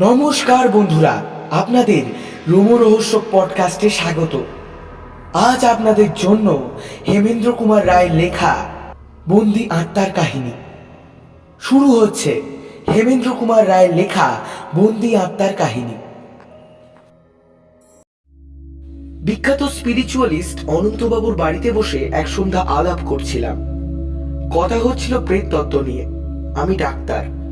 নমস্কার বন্ধুরা, আপনাদের রোমরহস্য পডকাস্টে স্বাগত। আজ আপনাদের জন্য হেমেন্দ্র কুমার রায়ের লেখা বন্দি আত্মার কাহিনী। শুরু হচ্ছে হেমেন্দ্র কুমার রায়ের লেখা বন্দি আত্মার কাহিনী। বিখ্যাত স্পিরিচুয়ালিস্ট অনন্তবাবুর বাড়িতে বসে এক সন্ধ্যা আলাপ করছিলাম। কথা হচ্ছিল প্রেত তত্ত্ব নিয়ে। আমি ডাক্তার।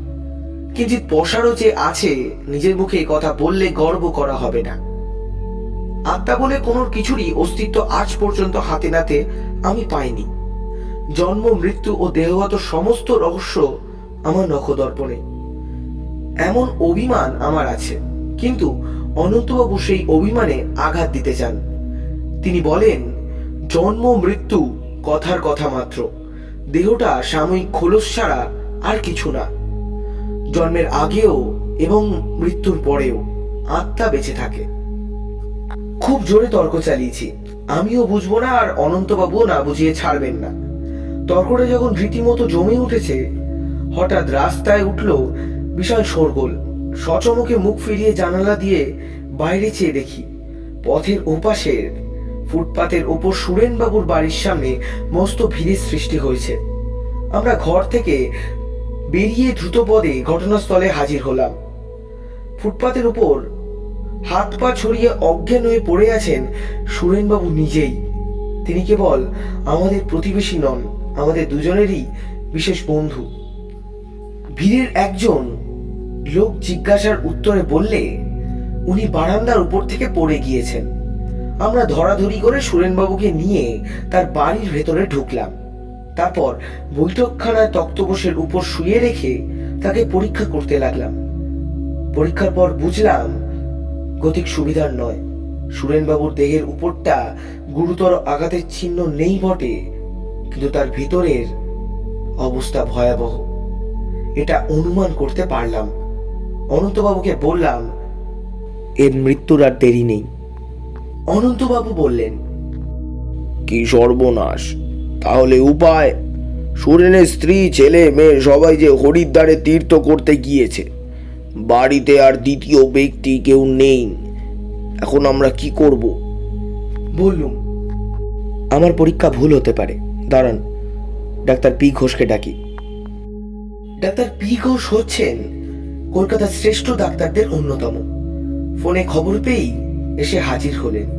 কিঞ্চিত পশারও যে আছে, নিজের মুখে কথা বললে গর্ব করা হবে না। আত্মা বলে কোনো কিছুরই অস্তিত্ব আজ পর্যন্ত হাতে নাতে আমি পাইনি। জন্ম, মৃত্যু ও দেহগত সমস্ত রহস্য আমার নখদর্পণে। এমন অভিমান আমার আছে, কিন্তু অনন্তবাবু সেই অভিমানে আঘাত দিতে চান। তিনি বলেন, জন্ম, মৃত্যু কথার কথা মাত্র। দেহটা সাময়িক খোলস ছাড়া আর কিছু না। জন্মের আগেও এবং মৃত্যুর পরেও আত্মা বেঁচে থাকে। খুব জোরে তর্ক চালিয়েছি। আমিও বুঝব না আর অনন্তবাবুও না বুঝিয়ে ছাড়বেন না। তর্কটা যখন রীতিমতো জমে উঠেছে, হঠাৎ রাস্তায় উঠল বিশাল শোরগোল। সচমকে মুখ ফিরিয়ে জানালা দিয়ে বাইরে চেয়ে দেখি, পথের ওপাশের ফুটপাতের ওপর সুরেনবাবুর বাড়ির সামনে মস্ত ভিড়ের সৃষ্টি হয়েছে। আমরা ঘর থেকে বেরিয়ে দ্রুত পদে ঘটনাস্থলে হাজির হলাম। ফুটপাতের উপর হাত পা ছড়িয়ে অজ্ঞান হয়ে পড়ে আছেন সুরেনবাবু নিজেই। তিনি কেবল আমাদের প্রতিবেশী নন, আমাদের দুজনেরই বিশেষ বন্ধু। ভিড়ের একজন লোক জিজ্ঞাসার উত্তরে বললে, উনি বারান্দার উপর থেকে পড়ে গিয়েছেন। আমরা ধরাধরি করে সুরেনবাবুকে নিয়ে তার বাড়ির ভেতরে ঢুকলাম। তারপর বৈঠকখানায় তক্তপোষের উপর শুয়ে রেখে তাকে পরীক্ষা করতে লাগলাম। পরীক্ষার পর বুঝলাম, গতিক সুবিধার নয়। সুরেনবাবুর দেহের উপরটা গুরুতর আঘাতের চিহ্ন নেই বটে, কিন্তু তার ভিতরের অবস্থা ভয়াবহ। এটা অনুমান করতে পারলাম। অনন্তবাবুকে বললাম, এর মৃত্যুর আর দেরি নেই। অনন্তবাবু বললেন, কি সর্বনাশ! তাহলে উপায়? সুরেনের স্ত্রী, ছেলে, মেয়ে সবাই যে হরিদ্বারে তীর্থ করতে গিয়েছে। বাড়িতে আর দ্বিতীয় ব্যক্তি কেউ নেই। এখন আমরা কি করব? বললুম, আমার পরীক্ষা ভুল হতে পারে। দাঁড়ান, ডাক্তার পি ঘোষকে ডাকি। ডাক্তার পি ঘোষ হচ্ছেন কলকাতার শ্রেষ্ঠ ডাক্তারদের অন্যতম। ফোনে খবর পেয়েই এসে হাজির হলেন।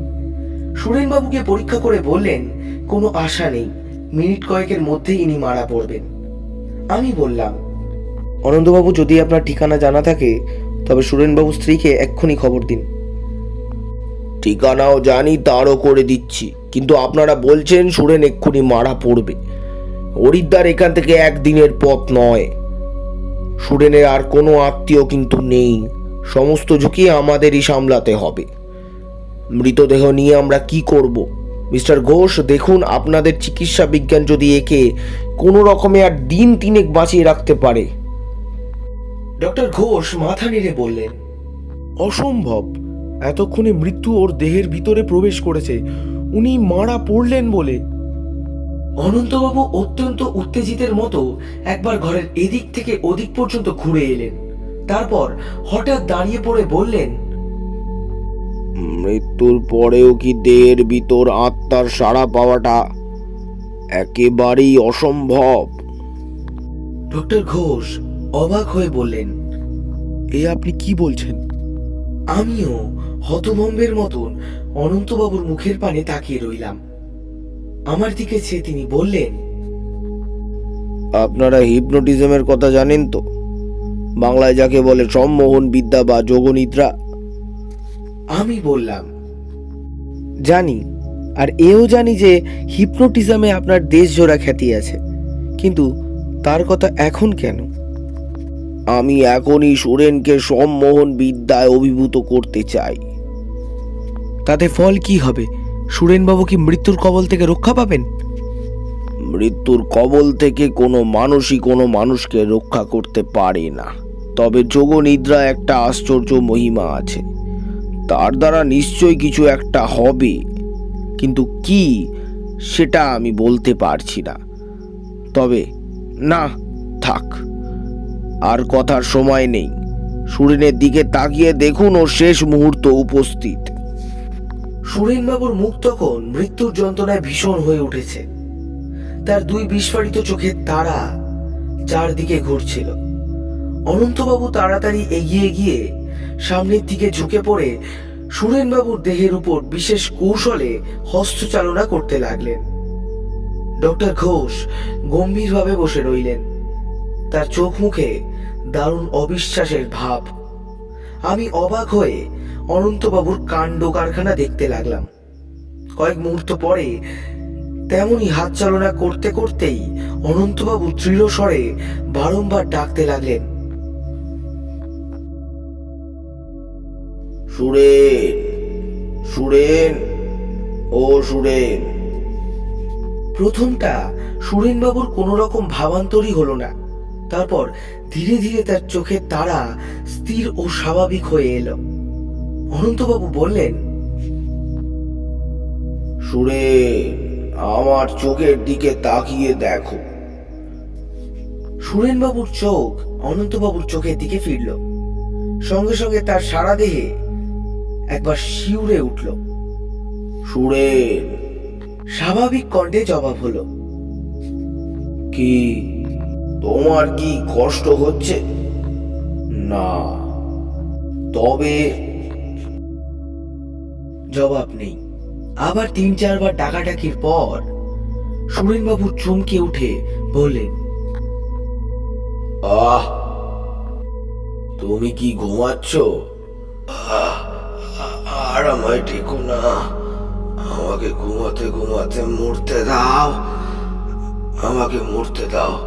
সুরেনবাবুকে পরীক্ষা করে বললেন, কোনো আশা নেই। মিনিট কয়েকের মধ্যেই ইনি মারা পড়বেন। আমি বললাম, অনন্তবাবু, যদি আপনার ঠিকানা জানা থাকে, তবে সুরেনবাবু স্ত্রীকে এক্ষুনি খবর দিন। ঠিকানাও জানি, তারও করে দিচ্ছি, কিন্তু আপনারা বলছেন সুরেন এক্ষুনি মারা পড়বে। হরিদ্বার এখান থেকে একদিনের পথ নয়। সুরেনের আর কোনো আত্মীয় কিন্তু নেই। সমস্ত ঝুঁকি আমাদেরই সামলাতে হবে। মৃতদেহ নিয়ে আমরা কি করব? মিস্টার ঘোষ দেখুন আপনাদের চিকিৎসা বিজ্ঞান যদি একে কোনো রকমে আর দিন তিনেক বাঁচিয়ে রাখতে পারে। ডক্টর ঘোষ মাথা নেড়ে বললেন অসম্ভব। এতক্ষণে মৃত্যু ওর দেহের ভিতরে প্রবেশ করেছে। উনি মারা পড়লেন বলে। অনন্তবাবু অত্যন্ত উত্তেজিতের মতো একবার ঘরের এদিক থেকে ওদিক পর্যন্ত ঘুরে এলেন। তারপর হঠাৎ দাঁড়িয়ে পড়ে বললেন মৃত্যুর পরেও কি দেহের ভিতর আত্মার সাড়া পাওয়াটা একেবারেই অসম্ভব? ডক্টর ঘোষ অবাক হয়ে বললেন এ আপনি কি বলছেন? আমিও হতভম্বের মতন অনন্তবাবুর মুখের পানে তাকিয়ে রইলাম। আমার দিকে চেয়ে তিনি বললেন আপনারা হিপনোটিজমের কথা জানেন তো? বাংলায় যাকে বলে সম্মোহন বিদ্যা বা যোগনিদ্রা আমি বললাম। জানি আর এও জানি যে হিপনোটিজমে আপনার দেশজোড়া খ্যাতি আছে। কিন্তু তার কথা এখন কেন? আমি এখনই সুরেনকে সম্মোহন বিদ্যায় অভিভূত করতে চাই। তাতে ফল কি হবে? সুরেনবাবু কি মৃত্যুর কবল থেকে রক্ষা পাবেন? মৃত্যুর কবল থেকে কোনো মানুষই কোনো মানুষকে রক্ষা করতে পারে না। তবে যোগনিদ্রা একটা আশ্চর্য মহিমা আছে। তার দ্বারা নিশ্চয়ই কিছু একটা হবে। কিন্তু কি, সেটা আমি বলতে পারছি না। তবে, না, থাক। আর কথার সময় নেই। সুরেনের দিকে তাকিয়ে দেখুন ও শেষ মুহূর্ত উপস্থিত। সুরেনবাবুর মুখ তখন মৃত্যুর যন্ত্রণায় ভীষণ হয়ে উঠেছে। তার দুই বিস্ফারিত চোখের তারা চারদিকে ঘুরছিল। অনন্তবাবু তাড়াতাড়ি এগিয়ে গিয়ে সামনের দিকে ঝুঁকে পড়ে সুরেনবাবুর দেহের উপর বিশেষ কৌশলে হস্তচালনা করতে লাগলেন। ডক্টর ঘোষ গম্ভীরভাবে বসে রইলেন। তার চোখ মুখে দারুণ অবিশ্বাসের ভাব। আমি অবাক হয়ে অনন্তবাবুর কাণ্ড কারখানা দেখতে লাগলাম। কয়েক মুহূর্ত পরে তেমনই হাত চালনা করতে করতেই অনন্তবাবু দৃঢ় স্বরে বারংবার ডাকতে লাগলেন। সুরেন সুরেন ও সুরেন। প্রথমটা সুরেনবাবুর কোনো রকম ভাবান্তরই হলো না। তারপর ধীরে ধীরে তার চোখের তারা স্থির ও স্বাভাবিক হয়ে এলো। অনন্তবাবু বললেন সুরেন আমার চোখের দিকে তাকিয়ে দেখো। সুরেনবাবুর চোখ অনন্তবাবুর চোখের দিকে ফিরল। সঙ্গে সঙ্গে তার সারা দেহে একবার শিউরে উঠল। সুরেন স্বাভাবিক কণ্ঠে জবাব হলো কি তোমার কি কষ্ট হচ্ছে? না তবে জবাব নেই। আবার তিন চারবার ডাকাডাকির পর সুরেনবাবু চমকে উঠে বললেন আহ তুমি কি ঘুমাচ্ছ? আহ, আর টেকো না। আমাকে ঘুমাতে ঘুমাতে মরতে দাও। আমাকে মরতে দাও।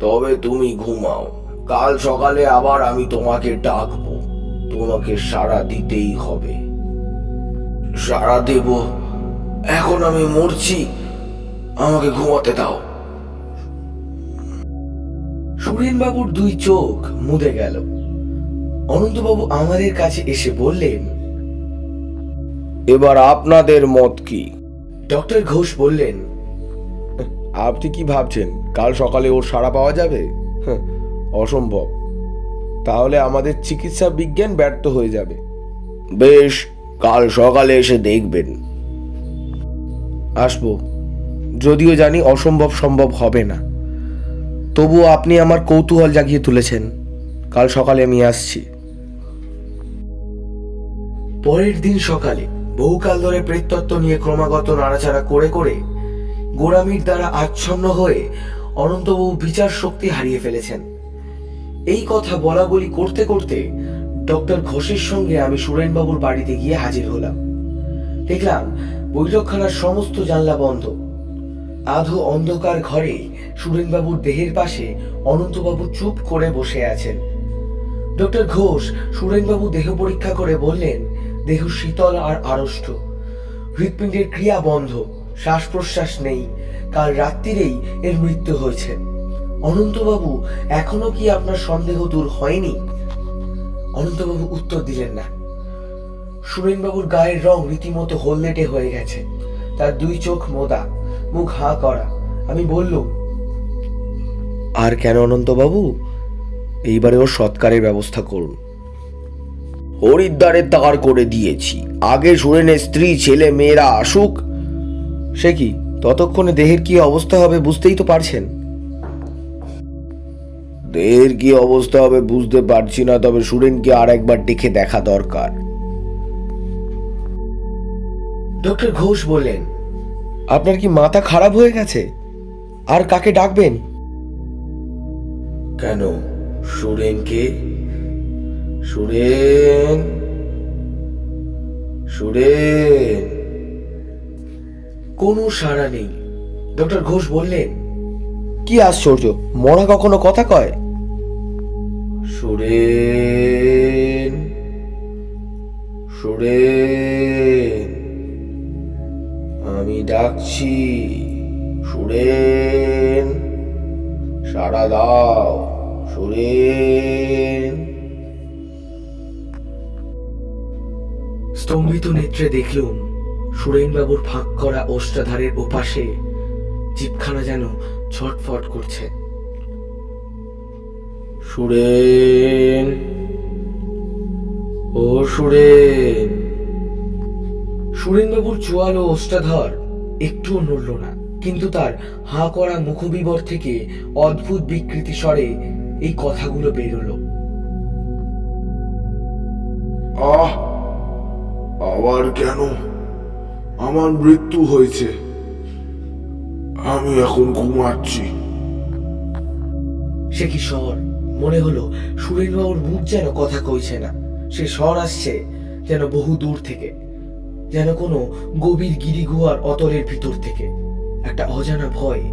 তবে তুমি ঘুমাও। কাল সকালে আবার আমি তোমাকে ডাকবো। তোমাকে সাড়া দিতেই হবে। সাড়া দেব। এখন আমি মরছি। আমাকে ঘুমাতে দাও। সুরেনবাবুর দুই চোখ মুদে গেল। অনন্তবাবু আমাদের কাছে এসে বললেন এবার আপনাদের মত কি? ডক্টর ঘোষ বললেন আপনি কি ভাবছেন কাল সকালে ওর সাড়া পাওয়া যাবে? হ্যাঁ, অসম্ভব। তাহলে আমাদের চিকিৎসা বিজ্ঞান ব্যর্থ হয়ে যাবে। বেশ কাল সকালে এসে দেখবেন। আসব। যদিও জানি অসম্ভব সম্ভব হবে না। তবুও আপনি আমার কৌতূহল জাগিয়ে তুলেছেন। কাল সকালে আমি আসছি। পরের দিন সকালে বহুকাল ধরে প্রেততত্ত্ব নিয়ে ক্রমাগত নাড়াচাড়া করে করে গোড়ামির দ্বারা আচ্ছন্ন হয়ে অনন্তবাবু বিচার শক্তি হারিয়ে ফেলেছেন। এই কথা বলা বলি করতে করতে ডক্টর ঘোষের সঙ্গে আমি সুরেনবাবুর বাড়িতে গিয়ে হাজির হলাম। দেখলাম বৈঠকখানার সমস্ত জানলা বন্ধ। আধো অন্ধকার ঘরে সুরেনবাবুর দেহের পাশে অনন্তবাবু চুপ করে বসে আছেন। ডক্টর ঘোষ সুরেনবাবু দেহ পরীক্ষা করে বললেন দেহ শীতল আর আড়ষ্ট। হৃৎপিণ্ডের ক্রিয়া বন্ধ শ্বাস প্রশ্বাস নেই। কাল রাত্রিরেই এর মৃত্যু হয়েছে। অনন্তবাবু, এখনও কি আপনার সন্দেহ দূর হয়নি? অনন্তবাবু উত্তর দিলেন না। সুরেনবাবুর গায়ের রং রীতিমতো হলদেটে হয়ে গেছে। তার দুই চোখ মোদা, মুখ হাঁ করা। আমি বললুম, আর কেন অনন্তবাবু? এইবারে ওর সৎকারের ব্যবস্থা করুন। হরিদ্বারে তার করে দিয়েছি। আগে সুরেনের স্ত্রী ছেলে মেয়েরা আসুক। সে কি ততক্ষণে দেহের কি অবস্থা হবে বুঝতেই তো পারছেন? দেহের কি অবস্থা হবে বুঝতে পারছি না তবে সুরেনকে আর একবার ডেকে দেখা দরকার। ডক্টর ঘোষ বললেন। আপনার কি মাথা খারাপ হয়ে গেছে? আর কাকে ডাকবেন? কেন? সুরেনকে সুরেন সুরেন। কোনো সাড়া নেই। ডক্টর ঘোষ বললেন কি আশ্চর্য মরা কখনো কথা কয়? সুরেন সুরেন। আমি ডাকছি সুরেন। সাড়া দাও সুরেন। স্তম্ভিত নেত্রে দেখলুম সুরেনবাবুর ফাঁক করা ওষ্ঠাধারের ওপাশে জিপখানা যেন ছটফট করছে। সুরেন ও সুরেন। সুরেনবাবুর চোয়ালো ওষ্ঠাধর একটুও নড়ল না কিন্তু তার হাঁ করা মুখবিবর থেকে অদ্ভুত বিকৃতি স্বরে এই কথাগুলো বেরোলো। আহ আবার কেন? আমার মৃত্যু হয়েছে। আমি এখন ঘুমাচ্ছি। সে কি স্বর? মনে হলো সুরেনবাবুর মুখ যেন কথা কইছে না। সে স্বর আসছে যেন বহু দূর থেকে, যেন কোনো গভীর গিরিগুহার অতলের ভিতর থেকে। একটা অজানা ভয়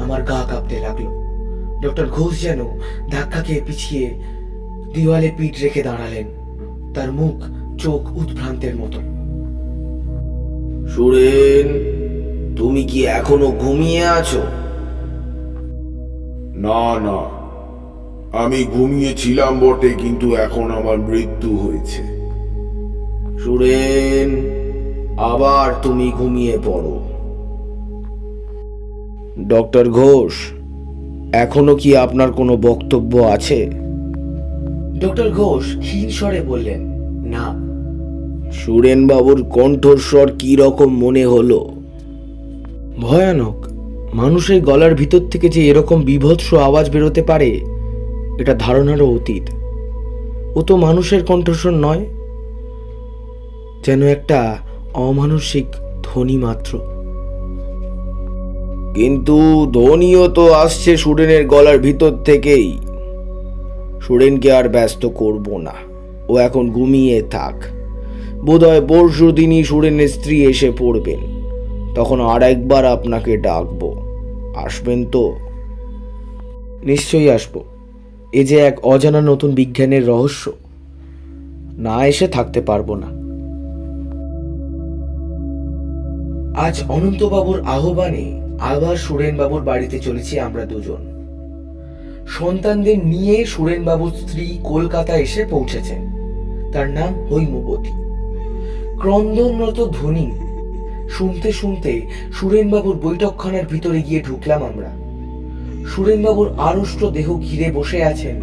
আমার গা কাঁপতে লাগল। ডক্টর ঘোষ যেন ধাক্কা খেয়ে পিছিয়ে দিওয়ালে পিঠ রেখে দাঁড়ালেন। তার মুখ চোখ উদ্ভ্রান্তের মতো। সুরেন তুমি কি এখনও ঘুমিয়ে আছো? না না। আমি ঘুমিয়েছিলাম বটে কিন্তু এখন আমার মৃত্যু হয়েছে। সুরেন আবার তুমি ঘুমিয়ে পড়ো। ডক্টর ঘোষ এখনও কি আপনার কোনো বক্তব্য আছে? ডক্টর ঘোষ ক্ষীণ স্বরে বললেন না। সুরেন বাবুর কণ্ঠস্বর কি রকম মনে হলো? ভয়ানক। মানুষের গলার ভিতর থেকে যে এরকম বিভৎস আওয়াজ বেরোতে পারে এটা ধারণারও অতীত। ও তো মানুষের কণ্ঠস্বর নয় যেন একটা অমানসিক ধ্বনি মাত্র। কিন্তু ধ্বনিও তো আসছে সুরেনের গলার ভিতর থেকেই। সুরেনকে আর ব্যস্ত করব না। ও এখন ঘুমিয়ে থাক। বোধহয় পরশু দিনই সুরেনের স্ত্রী এসে পড়বেন। তখন আর একবার আপনাকে ডাকবো। আসবেন তো? নিশ্চয়ই আসব। এ যে এক অজানা নতুন বিজ্ঞানের রহস্য। না এসে থাকতে পারব না। আজ অনন্তবাবুর আহ্বানে আবার সুরেনবাবুর বাড়িতে চলেছি আমরা দুজন। সন্তানদের নিয়ে সুরেনবাবুর স্ত্রী কলকাতা এসে পৌঁছেছেন। তার নাম হৈমবতী। ক্রন্দনরত ধ্বনি। শুনতে শুনতে সুরেনবাবুর বৈঠকখানার ভিতরে গিয়ে ঢুকলাম আমরা। সুরেনবাবুর আড়ষ্ট দেহ ঘিরে বসে আছেন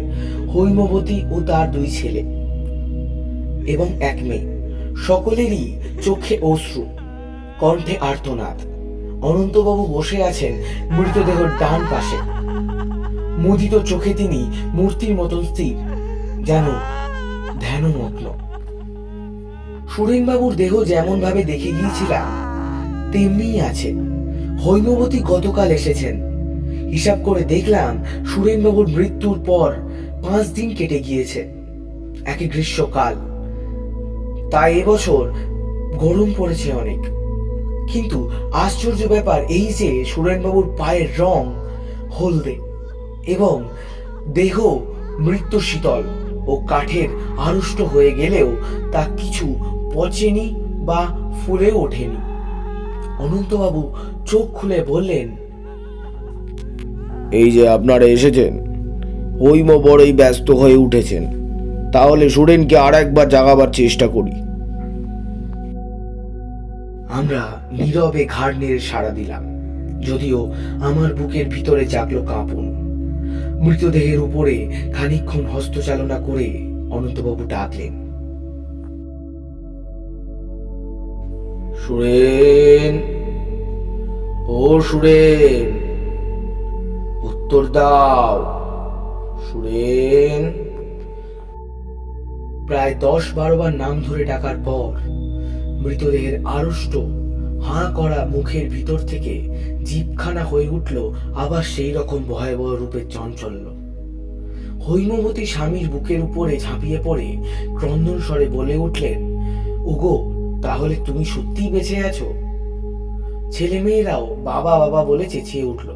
হৈমবতী ও তার দুই ছেলে এবং এক মেয়ে। সকলেরই চোখে অশ্রু, কণ্ঠে আর্তনাদ। অনন্তবাবু বসে আছেন মৃতদেহর ডান পাশে। মুদিত চোখে তিনি মূর্তির মতন স্থির, যেন ধ্যানমগ্ন। সুরেনবাবুর দেহ যেমন ভাবে দেখে গিয়েছিলাম তেমনিই আছে। হৈমবতী গতকাল এসেছেন। হিসাব করে দেখলাম, সুরেনবাবুর মৃত্যুর পর পাঁচ দিন কেটে গিয়েছে একই গ্রীষ্মকাল। তাই এবছর গরম পড়েছে অনেক। কিন্তু আশ্চর্য ব্যাপার এই যে সুরেনবাবুর পায়ের রং হলদে এবং দেহ মৃত্যু শীতল ও কাঠের আড়ষ্ট হয়ে গেলেও তা কিছু পচেনি বা ফুলে ওঠেনি। অনন্তবাবু চোখ খুলে বললেন এই যে আপনারা এসেছেন হৈম বড়ই ব্যস্ত হয়ে উঠেছেন। তাহলে সুরেনকে আর একবার জাগাবার চেষ্টা করি। আমরা নীরবে ঘাড় নেড়ে সাড়া দিলাম যদিও আমার বুকের ভিতরে জাগলো কাঁপন। মৃতদেহের উপরে খানিকক্ষণ হস্তচালনা করে অনন্তবাবু ডাকলেন সুরেন, ও সুরেন, উত্তর দাও, সুরেন। প্রায় দশ বারো বার নাম ধরে ডাকার পর মৃতদেহের আড়ষ্ট হাঁ করা মুখের ভিতর থেকে জিপখানা হয়ে উঠল আবার সেই রকম ভয়াবহ রূপের চঞ্চল্য। হৈমবতী স্বামীর বুকের উপরে ঝাঁপিয়ে পড়ে ক্রন্দন স্বরে বলে উঠলেন, ওগো তাহলে তুমি সত্যিই বেঁচে আছো? ছেলে মেয়েরাও বাবা বাবা বলে চেঁচিয়ে উঠল।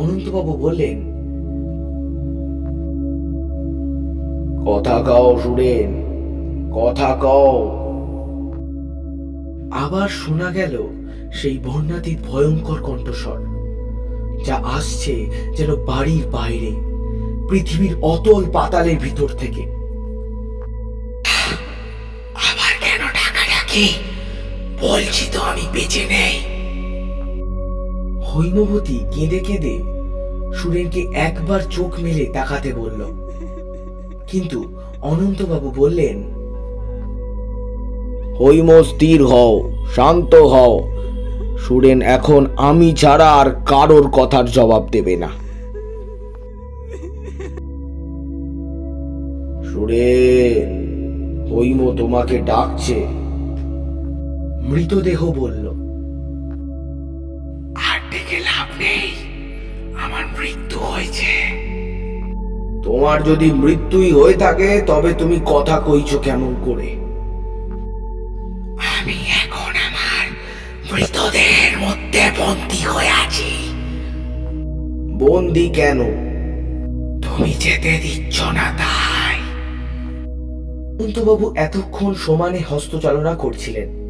অনন্তবাবু বললেন, কথা কও সুরেন, কথা কও। আবার শোনা গেল সেই বর্ণাতীত ভয়ঙ্কর কণ্ঠস্বর, যা আসছে যেন বাড়ির বাইরে, পৃথিবীর অতল পাতালের ভিতর থেকে। টাকা বলছি তো আমি বেঁচে নেই। হৈমবতী কেঁদে কেঁদে সুরেনকে একবার চোখ মেলে তাকাতে বলল। কিন্তু অনন্তবাবু বললেন হৈম স্থির হও শান্ত হও। সুরেন এখন আমি ছাড়া আর কারোর কথার জবাব দেবে না। সুরেন হৈম তোমাকে ডাকছে। মৃতদেহ বলল আর ডেকে লাভ নেই। আমার মৃত্যু হয়েছে। তোমার যদি মৃত্যুই হয়ে থাকে তবে তুমি কথা কইছো কেমন করে? আমি এখন আমার মৃতদেহের মধ্যে বন্দী হয়ে আছি। বন্দি কেন? তুমি যেতে দিচ্ছ না তাই। অনন্তবাবু এতক্ষণ সমানে হস্তচালনা করছিলেন।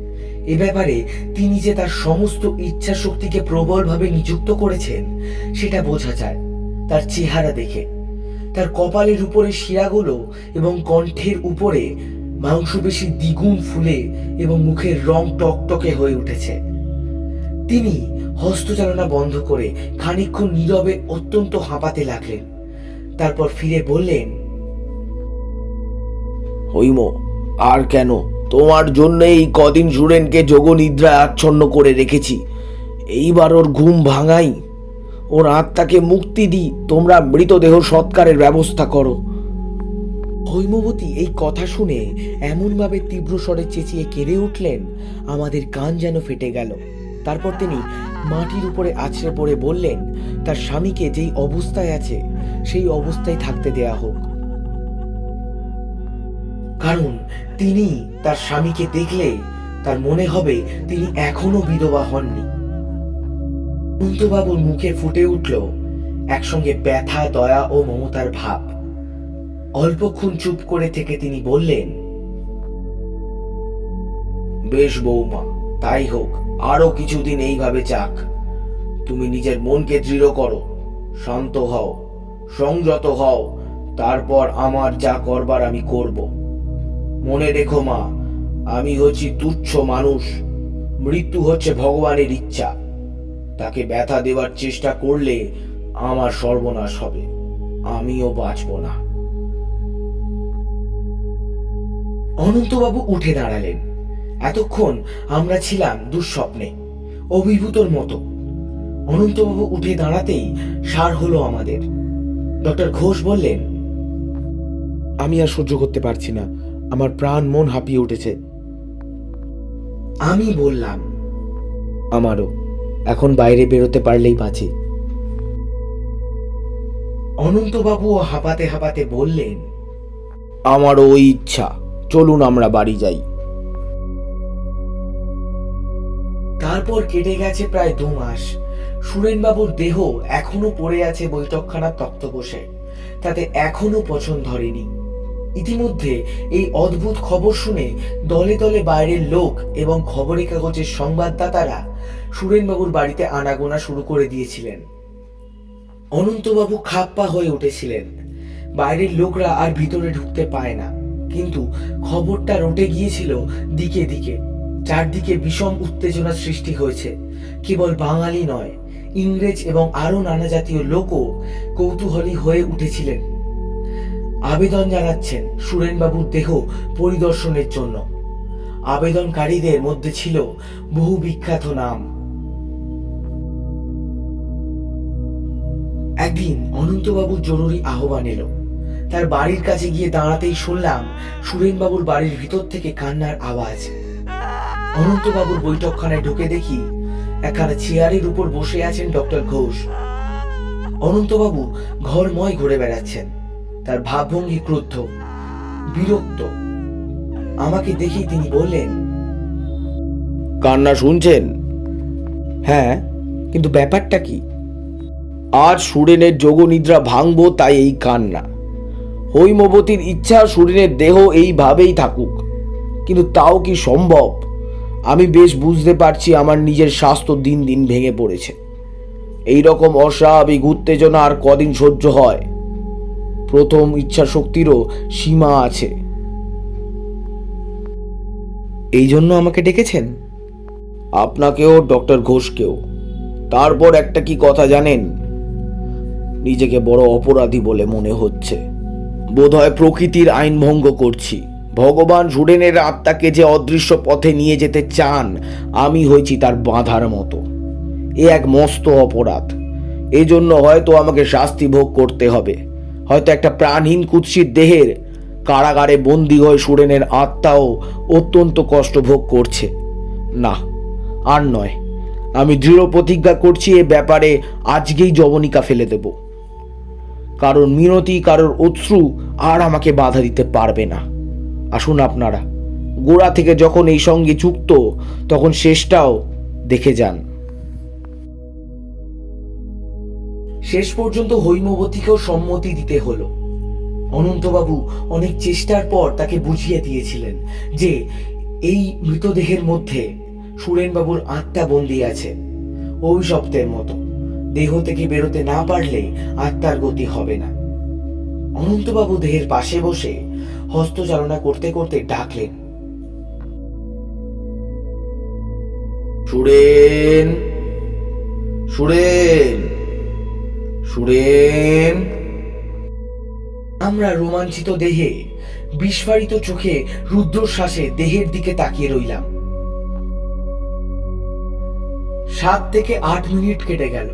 এ ব্যাপারে তিনি যে তার সমস্ত ইচ্ছা শক্তিকে প্রবলভাবে নিযুক্ত করেছেন, সেটা বোঝা যায় তার চেহারা দেখে। তার কপালের উপরে শিরাগুলো এবং কণ্ঠের উপরে মাংসপেশি দ্বিগুণ ফুলে এবং মুখের রং টকটকে হয়ে উঠেছে। তিনি হস্তচালনা বন্ধ করে খানিকক্ষণ নীরবে অত্যন্ত হাঁপাতে লাগলেন। তারপর ফিরে বললেন, হৈম, আর কেন? তোমার জন্য এই কদিন সুরেনকে যোগনিদ্রায় আচ্ছন্ন করে রেখেছি। এইবার ওর ঘুম ভাঙাই। ওর আত্মাকে মুক্তি দিই। তোমরা মৃতদেহ সৎকারের ব্যবস্থা করো। হৈমবতী, এই কথা শুনে এমনভাবে তীব্র স্বরে চেঁচিয়ে কেঁদে উঠলেন। আমাদের কান যেন ফেটে গেল। তারপর তিনি মাটির উপরে আছড়ে পড়ে বললেন, তার স্বামীকে যেই অবস্থায় আছে, সেই অবস্থায় থাকতে দেয়া হোক। কারণ তিনি তার স্বামীকে দেখলে তার মনে হবে তিনি এখনও বিধবা হননি। কুন্তবাবুর মুখে ফুটে উঠল একসঙ্গে ব্যথা, দয়া ও মমতার ভাব। অল্পক্ষণ চুপ করে থেকে তিনি বললেন, বেশ বৌমা, তাই হোক, আরও কিছুদিন এইভাবে যাক। তুমি নিজের মনকে দৃঢ় করো, শান্ত হও, সংযত হও, তারপর আমার যা করবার আমি করব। মনে রেখো মা, আমি হচ্ছি তুচ্ছ মানুষ। মৃত্যু হচ্ছে ভগবানের ইচ্ছা। তাকে ব্যথা দেওয়ার চেষ্টা করলে আমার সর্বনাশ হবে। আমিও বাঁচব না। অনন্তবাবু উঠে দাঁড়ালেন। এতক্ষণ আমরা ছিলাম দুঃস্বপ্নে, অভিভূতর মতো। অনন্তবাবু উঠে দাঁড়াতেই সার হলো আমাদের। ডক্টর ঘোষ বললেন, আমি আর সহ্য করতে পারছি না। আমার প্রাণ মন হাঁপিয়ে উঠেছে। আমি বললাম, আমারও, এখন বাইরে বেরোতে পারলেই বাঁচি। অনন্তবাবুও হাঁপাতে হাঁপাতে বললেন, আমারও ওই ইচ্ছা, চলুন আমরা বাড়ি যাই। তারপর কেটে গেছে প্রায় দু মাস। সুরেনবাবুর দেহ এখনও পড়ে আছে বৈঠকখানার তক্তপোষে তাতে এখনও পছন্দ ধরেনি। ইতিমধ্যে এই অদ্ভুত খবর শুনে দলে দলে বাইরের লোক এবং খবরের কাগজের সংবাদদাতারা সুরেনবাবুর বাড়িতে আনাগোনা শুরু করে দিয়েছিলেন। অনন্তবাবু খাপ্পা হয়ে উঠেছিলেন। বাইরের লোকরা আর ভিতরে ঢুকতে পায় না। কিন্তু খবরটা রটে গিয়েছিল দিকে দিকে। চারদিকে বিষম উত্তেজনা সৃষ্টি হয়েছে। কেবল বাঙালি নয়, ইংরেজ এবং আরও নানা জাতীয় লোকও কৌতূহলী হয়ে উঠেছিলেন। আবেদন জানাচ্ছেন সুরেনবাবুর দেহ পরিদর্শনের জন্য। আবেদনকারীদের মধ্যে ছিল বহু বিখ্যাত নাম। একদিন অনন্তবাবুর জরুরি আহ্বান এলো। তার বাড়ির কাছে গিয়ে দাঁড়াতেই শুনলাম সুরেনবাবুর বাড়ির ভিতর থেকে কান্নার আওয়াজ। অনন্তবাবুর বৈঠকখানায় ঢুকে দেখি একখানা চেয়ারের উপর বসে আছেন ডক্টর ঘোষ। অনন্তবাবু ঘরময় ঘুরে বেড়াচ্ছেন। তার ভাবভঙ্গি ক্রুদ্ধ বিরক্ত। আমাকে দেখেই তিনি বললেন কান্না শুনছেন? হ্যাঁ কিন্তু ব্যাপারটা কি? আজ সুরেনের যোগনিদ্রা ভাঙবো তাই এই কান্না। হৈমবতীর ইচ্ছা সুরেনের দেহ এইভাবেই থাকুক কিন্তু তাও কি সম্ভব? আমি বেশ বুঝতে পারছি আমার নিজের স্বাস্থ্য দিন দিন ভেঙে পড়েছে। এই রকম অস্বাভাবিক উত্তেজনা আর কদিন সহ্য হয়। প্রথম ইচ্ছা শক্তিরও সীমা আছে। এই জন্য আমাকে ডেকেছেন? আপনাকেও, ডক্টর ঘোষকেও। তারপর একটা কি কথা জানেন? নিজেকে বড় অপরাধী বলে মনে হচ্ছে। বোধহয় প্রকৃতির আইন ভঙ্গ করছি। ভগবান সুরেনের আত্মাকে যে অদৃশ্য পথে নিয়ে যেতে চান, আমি হয়েছি তার বাঁধার মতো। এ এক মস্ত অপরাধ। এজন্য হয়তো আমাকে শাস্তি ভোগ করতে হবে। হয়তো একটা প্রাণহীন কুৎসিত দেহের কারাগারে বন্দী হয়ে সুরেনের আত্মাও অত্যন্ত কষ্ট ভোগ করছে। না, আর নয়, আমি দৃঢ় প্রতিজ্ঞা করছি এ ব্যাপারে আজকেই জবনিকা ফেলে দেব। কারণ মিনতি, কারোর অশ্রু আর আমাকে বাধা দিতে পারবে না। আসুন আপনারা, গোড়া থেকে যখন এই সঙ্গে যুক্ত, তখন শেষটাও দেখে যান। শেষ পর্যন্ত হৈমবতীকেও সম্মতি দিতে হলো। অনন্তবাবু অনেক চেষ্টার পর তাকে বুঝিয়ে দিয়েছিলেন যে এই মৃতদেহের মধ্যে সুরেনবাবুর আত্মা বন্দী আছে, অভিশপ্তের মতো। দেহ থেকে বেরোতে না পারলে আত্মার গতি হবে না। অনন্তবাবু দেহের পাশে বসে হস্তচালনা করতে করতে ডাকলেন। সুরেন সুরেন! সুরেন। আমরা রোমাঞ্চিত দেহে, বিস্ফারিত চোখে, রুদ্রশ্বাসে দেহের দিকে তাকিয়ে রইলাম। সাত থেকে আট মিনিট কেটে গেল।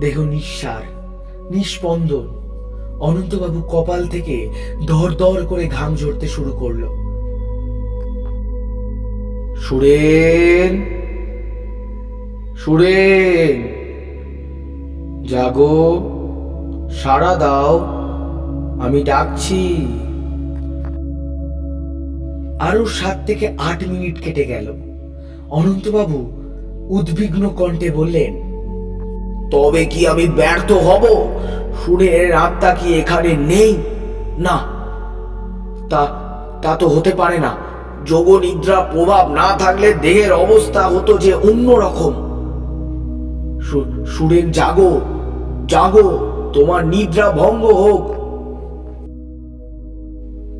দেহ নিঃসার নিস্পন্দন অনন্তবাবু কপাল থেকে দর দর করে ঘাম ঝরতে শুরু করল। সুরেন। সুরেন। জাগো, সাড়া দাও, আমি ডাকছি। আরও সাত থেকে আট মিনিট কেটে গেল। অনন্তবাবু উদ্বিগ্ন কণ্ঠে বললেন, তবে কি আমি ব্যর্থ হব? সুরের আত্মা কি এখানে নেই? না, তা তা তো হতে পারে না। যোগ নিদ্রা প্রভাব না থাকলে দেহের অবস্থা হতো যে অন্যরকম। সু- সুরেন, জাগো। জাগো, তোমার নিদ্রা ভঙ্গ হোক।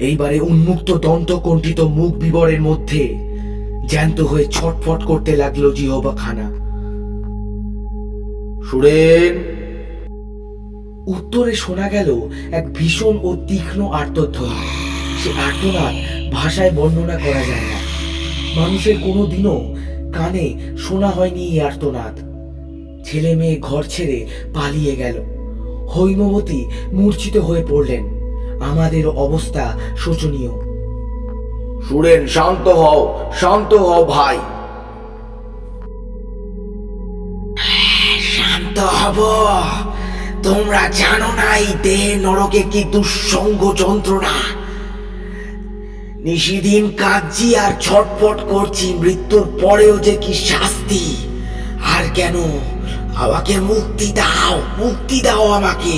এইবারে উন্মুক্ত দন্তকণ্ঠিত মুখ বিবরের মধ্যে জ্যান্ত হয়ে ছটফট করতে লাগল জিহবা খানা সুরেন! উত্তরে শোনা গেল এক ভীষণ ও তীক্ষ্ণ আর্তধ্বনি সে আর্তনাদ ভাষায় বর্ণনা করা যায় না। মানুষের কোনো দিনও কানে শোনা হয়নি এই আর্তনাদ। ছেলে মেয়ে ঘর ছেড়ে পালিয়ে গেল। হৈমবতী মূর্ছিত হয়ে পড়লেন। আমাদের অবস্থা শোচনীয়। সুরেন শান্ত হও শান্ত হও ভাই। শান্ত হব। তোমরা জানো না এই দেহে নরকে কি দুঃসঙ্গ যন্ত্রণা? নিশিদিন কাঁদছি আর ছটফট করছি মৃত্যুর পরেও যে কি শাস্তি? আর কেন? আমাকে মুক্তি দাও মুক্তি দাও আমাকে।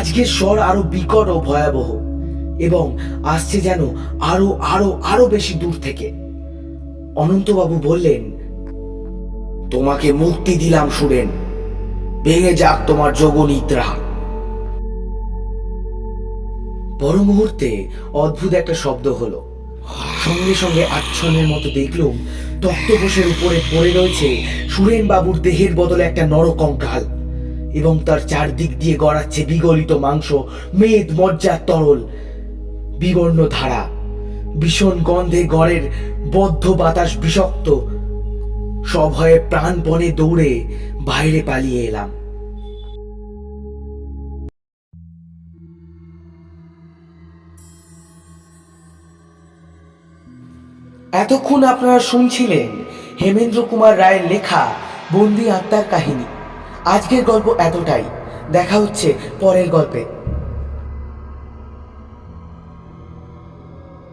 আজকের স্বর আরও বিকট ও ভয়াবহ এবং আসছে যেন আরও আরও আরও বেশি দূর থেকে। অনন্তবাবু বললেন, তোমাকে মুক্তি দিলাম, সুরেন। ভেঙে যাক তোমার যোগনিদ্রা। পর মুহূর্তে অদ্ভুত একটা শব্দ হলো। সঙ্গে সঙ্গে আচ্ছন্নের মতো দেখলুম তক্তপোষের উপরে পড়ে রয়েছে সুরেন বাবুর দেহের বদলে একটা নরকঙ্কাল এবং তার চারদিক দিয়ে গড়াচ্ছে বিগলিত মাংস, মেদ মজ্জার তরল বিবর্ণ ধারা। ভীষণ গন্ধে গড়ের বদ্ধ বাতাস বিষাক্ত। সভয়ে প্রাণপণে দৌড়ে বাইরে পালিয়ে এলাম। এতক্ষণ আপনারা শুনছিলেন হেমেন্দ্র কুমার রায়ের লেখা বন্দি আত্মার কাহিনী। আজকের গল্প এতটাই। দেখা হচ্ছে পরের গল্পে।